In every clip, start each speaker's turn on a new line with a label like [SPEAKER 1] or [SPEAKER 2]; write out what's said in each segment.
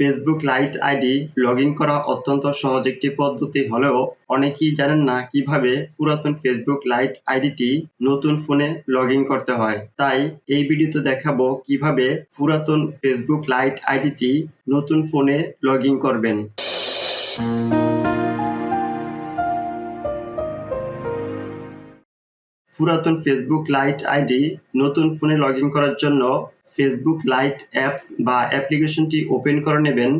[SPEAKER 1] Facebook light ID log করা অত্যন্ত সহজ একটি পদ্ধতি হলেও অনেকেই জানেন না কীভাবে পুরাতন ফেসবুক লাইট আইডিটি নতুন ফোনে লগ করতে হয়। তাই এই ভিডিওতে দেখাবো কীভাবে পুরাতন ফেসবুক লাইট আইডিটি নতুন ফোনে লগ করবেন। পুরাতন ফেসবুক লাইট আইডি নতুন ফোনে লগ করার জন্য ফেসবুক লাইট অ্যাপস বা অ্যাপ্লিকেশনটি ওপেন করে নেবেন।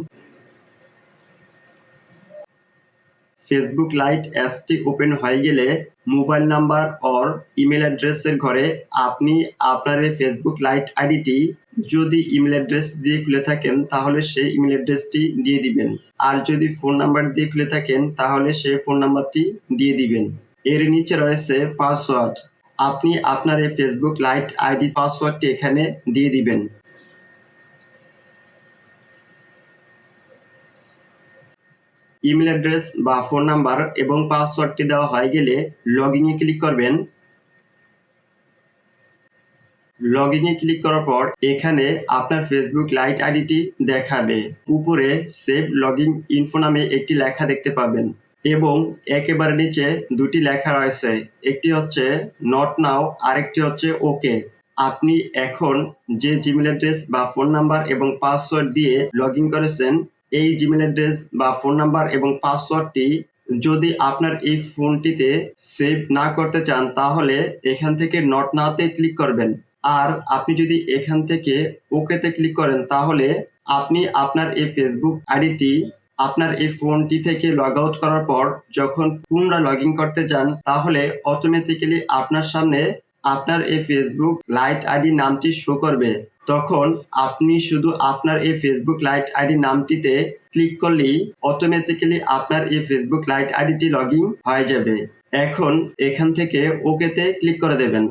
[SPEAKER 1] ফেসবুক লাইট অ্যাপসটি ওপেন হয়ে গেলে মোবাইল নাম্বার অর ইমেল অ্যাড্রেসের ঘরে আপনি আপনার এই ফেসবুক লাইট আইডিটি যদি ইমেল অ্যাড্রেস দিয়ে খুলে থাকেন, তাহলে সেই ইমেল অ্যাড্রেসটি দিয়ে দিবেন। আর যদি ফোন নাম্বার দিয়ে খুলে থাকেন, তাহলে সেই ফোন নাম্বারটি দিয়ে দিবেন। এর নিচে রয়েছে পাসওয়ার্ড আপনি আপনার এই ফেসবুক লাইট আইডি পাসওয়ার্ডটি এখানে দিয়ে দিবেন। ইমেল অ্যাড্রেস বা ফোন নাম্বার এবং পাসওয়ার্ডটি দেওয়া হয়ে গেলে লগ ইনে ক্লিক করবেন। লগ ইনে ক্লিক করার পর এখানে আপনার ফেসবুক লাইট আইডিটি দেখাবে। উপরে সেভ লগ ইন ইনফো নামে একটি লেখা দেখতে পাবেন। এবং একেবারে নিচে দুটি লেখা রয়েছে। একটি হচ্ছে নট নাও আরেকটি হচ্ছে ওকে আপনি এখন যে জিমেল অ্যাড্রেস বা ফোন নাম্বার এবং পাসওয়ার্ড দিয়ে লগ ইন করেছেন, এই জিমেল অ্যাড্রেস বা ফোন নাম্বার এবং পাসওয়ার্ডটি যদি আপনার এই ফোনটিতে সেভ না করতে চান, তাহলে এখান থেকে নট নাওতে ক্লিক করবেন। আর আপনি যদি এখান থেকে ওকেতে ক্লিক করেন, তাহলে আপনি আপনার এই ফেসবুক আইডিটি আপনার এই ফোনটি থেকে লগ আউট করার পর যখন পুনরায় লগ ইন করতে যান, তাহলে অটোমেটিক্যালি আপনার সামনে আপনার এই ফেসবুক লাইট আইডি নামটি শো করবে। তখন আপনি শুধু আপনার এই ফেসবুক লাইট আইডি নামটিতে ক্লিক করলেই অটোমেটিক্যালি আপনার এই ফেসবুক লাইট আইডিটি লগ ইন হয়ে যাবে। এখন এখান থেকে ওকেতে ক্লিক করে দেবেন।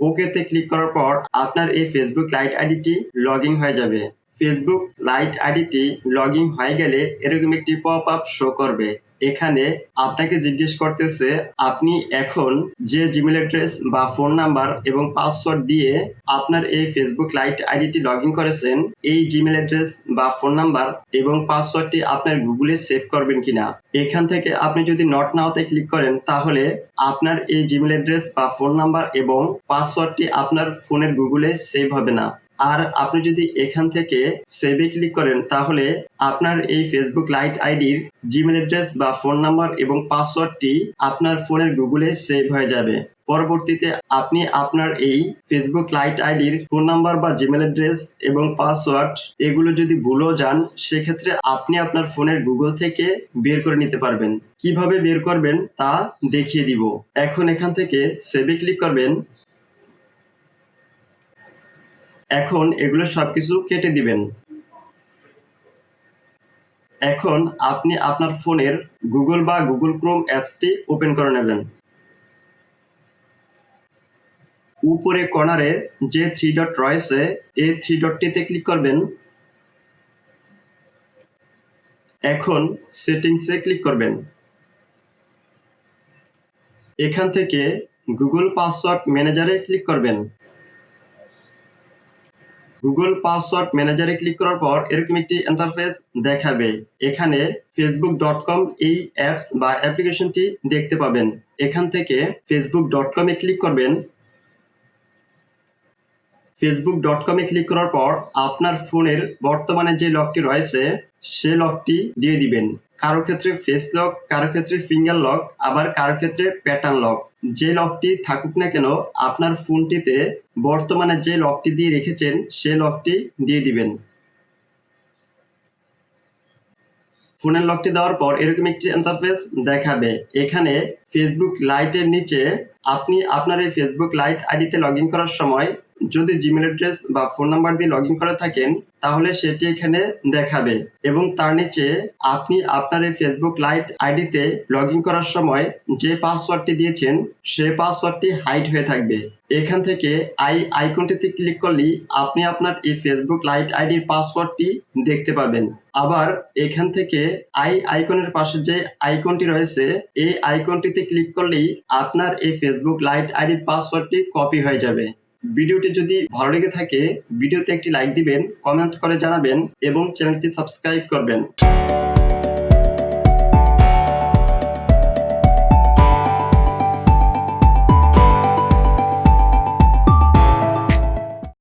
[SPEAKER 1] ওকেতে ক্লিক করার পর আপনার এই ফেসবুক লাইট আইডিটি লগ ইন হয়ে যাবে। ফেসবুক লাইট আইডিটি লগ ইন হয়ে গেলে এরকম একটি পপ আপ শো করবে। এখানে আপনাকে জিজ্ঞেস করতেছে, আপনি এখন যে জিমেল অ্যাড্রেস বা ফোন নাম্বার এবং পাসওয়ার্ড দিয়ে আপনার এই ফেসবুক লাইট আইডিটি লগ ইন করেছেন, এই জিমেল অ্যাড্রেস বা ফোন নাম্বার এবং পাসওয়ার্ডটি আপনার গুগলে সেভ করবেন কিনা। এখান থেকে আপনি যদি নট নাওতে ক্লিক করেন, তাহলে আপনার এই জিমেল অ্যাড্রেস বা ফোন নাম্বার এবং পাসওয়ার্ডটি আপনার ফোনের গুগলে সেভ হবে না। আর আপনি যদি এখান থেকে সেভে ক্লিক করেন, তাহলে আপনার এই ফেসবুক লাইট আইডির জিমেল অ্যাড্রেস বা ফোন নাম্বার এবং পাসওয়ার্ডটি আপনার ফোনের গুগলে সেভ হয়ে যাবে। পরবর্তীতে আপনি আপনার এই ফেসবুক লাইট আইডির ফোন নাম্বার বা জিমেল অ্যাড্রেস এবং পাসওয়ার্ড এগুলো যদি ভুলেও যান, সেক্ষেত্রে আপনি আপনার ফোনের গুগল থেকে বের করে নিতে পারবেন। কীভাবে বের করবেন তা দেখিয়ে দিব। এখন এখান থেকে সেভে ক্লিক করবেন। এখন এগুলো সবকিছু কেটে দিবেন। এখন আপনি আপনার ফোনের গুগল বা গুগল ক্রোম অ্যাপসটি ওপেন করে নেবেন। উপরে কর্নারে যে থ্রি ডট রয়েছে, এই থ্রি ডটটিতে ক্লিক করবেন। এখন সেটিংসে ক্লিক করবেন। এখান থেকে গুগল পাসওয়ার্ড ম্যানেজারে ক্লিক করবেন। গুগল পাসওয়ার্ড ম্যানেজারে ক্লিক করার পর এরকম একটি ইন্টারফেস দেখাবে। এখানে ফেসবুক ডট কম এই অ্যাপস বা অ্যাপ্লিকেশনটি দেখতে পাবেন। এখান থেকে ফেসবুক ডট কমে ক্লিক করবেন। ফেসবুক ডট কমে ক্লিক করার পর আপনার ফোনের বর্তমানে যে লকটি রয়েছে, সে লকটি দিয়ে দিবেন। কারও ক্ষেত্রে ফেস লক কারও ক্ষেত্রে ফিঙ্গার লক আবার কারও ক্ষেত্রে প্যাটার্ন লক যে লকটি থাকুক না কেন, আপনার ফোনটিতে বর্তমানে যে লকটি দিয়ে রেখেছেন, সে লকটি দিয়ে দিবেন। ফোনের লকটি দেওয়ার পর এরকম একটি ইন্টারফেস দেখাবে। এখানে ফেসবুক লাইটের নিচে আপনি আপনার এই ফেসবুক লাইট আইডিতে লগ করার সময় যদি জিমেল অ্যাড্রেস বা ফোন নাম্বার দিয়ে লগ ইন করে থাকেন, তাহলে সেটি এখানে দেখাবে এবং তার নিচে আপনি আপনার এই ফেসবুক লাইট আইডিতে লগ ইন করার সময় যে পাসওয়ার্ডটি দিয়েছেন, সে পাসওয়ার্ডটি হাইড হয়ে থাকবে। এখান থেকে আই আইকনটিতে ক্লিক করলেই আপনি আপনার এই ফেসবুক লাইট আইডির পাসওয়ার্ডটি দেখতে পাবেন। আবার এখান থেকে আই আইকনের পাশে যে আইকনটি রয়েছে, এই আইকনটিতে ক্লিক করলেই আপনার এই ফেসবুক লাইট আইডির পাসওয়ার্ডটি কপি হয়ে যাবে। ভিডিওটি যদি ভালো লেগে থাকে, ভিডিওতে একটি লাইক দিবেন কমেন্ট করে জানাবেন, এবং চ্যানেলটি সাবস্ক্রাইব করবেন।